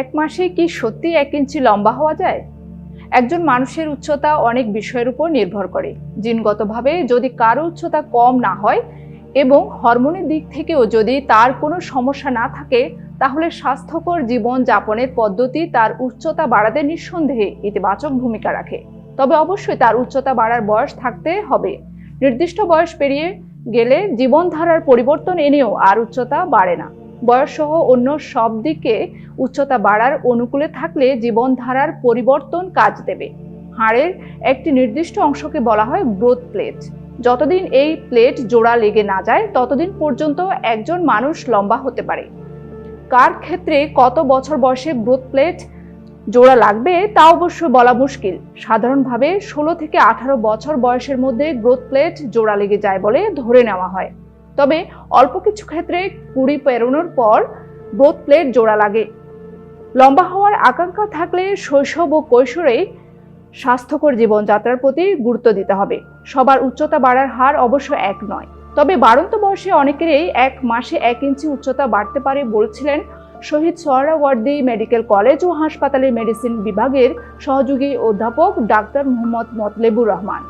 এক মাসে কি সত্যি এক ইঞ্চি লম্বা হওয়া যায়? একজন মানুষের উচ্চতা অনেক বিষয়ের উপর নির্ভর করে। জিনগতভাবে যদি কারও উচ্চতা কম না হয় এবং হরমোনের দিক থেকেও যদি তার কোনো সমস্যা না থাকে, তাহলে স্বাস্থ্যকর জীবন যাপনের পদ্ধতি তার উচ্চতা বাড়াতে নিঃসন্দেহে ইতিবাচক ভূমিকা রাখে। তবে অবশ্যই তার উচ্চতা বাড়ার বয়স থাকতে হবে। নির্দিষ্ট বয়স পেরিয়ে গেলে জীবনধারার পরিবর্তন এনেও আর উচ্চতা বাড়ে না। বয়সসহ অন্য সব দিকে উচ্চতা বাড়ার অনুকূলে থাকলে জীবনধারার পরিবর্তন কাজ দেবে। হাড়ের একটি নির্দিষ্ট অংশকে বলা হয় গ্রোথ প্লেট যতদিন এই প্লেট জোড়া লেগে না যায়, ততদিন পর্যন্ত একজন মানুষ লম্বা হতে পারে। কার ক্ষেত্রে কত বছর বয়সে গ্রোথ প্লেট জোড়া লাগবে, তা অবশ্য বলা মুশকিল। সাধারণভাবে ষোলো থেকে আঠারো বছর বয়সের মধ্যে গ্রোথ প্লেট জোড়া লেগে যায় বলে ধরে নেওয়া হয়। তবে অল্প কিছু ক্ষেত্রে কুড়ি পেরোনোর পর গ্রোথ প্লেট জোড়া লাগে। লম্বা হওয়ার আকাঙ্ক্ষা থাকলে শৈশব ও কৈশোরে স্বাস্থ্যকর জীবনযাত্রার প্রতি গুরুত্ব দিতে হবে। সবার উচ্চতা বাড়ার হার অবশ্য এক নয়। তবে বাড়ন্ত বয়সে অনেকেরই এক মাসে এক ইঞ্চি উচ্চতা বাড়তে পারে বলছিলেন শহীদ সোহরাওয়ার্দী মেডিকেল কলেজ ও হাসপাতালের মেডিসিন বিভাগের সহযোগী অধ্যাপক ডাক্তার মোহাম্মদ মতলেবুর রহমান।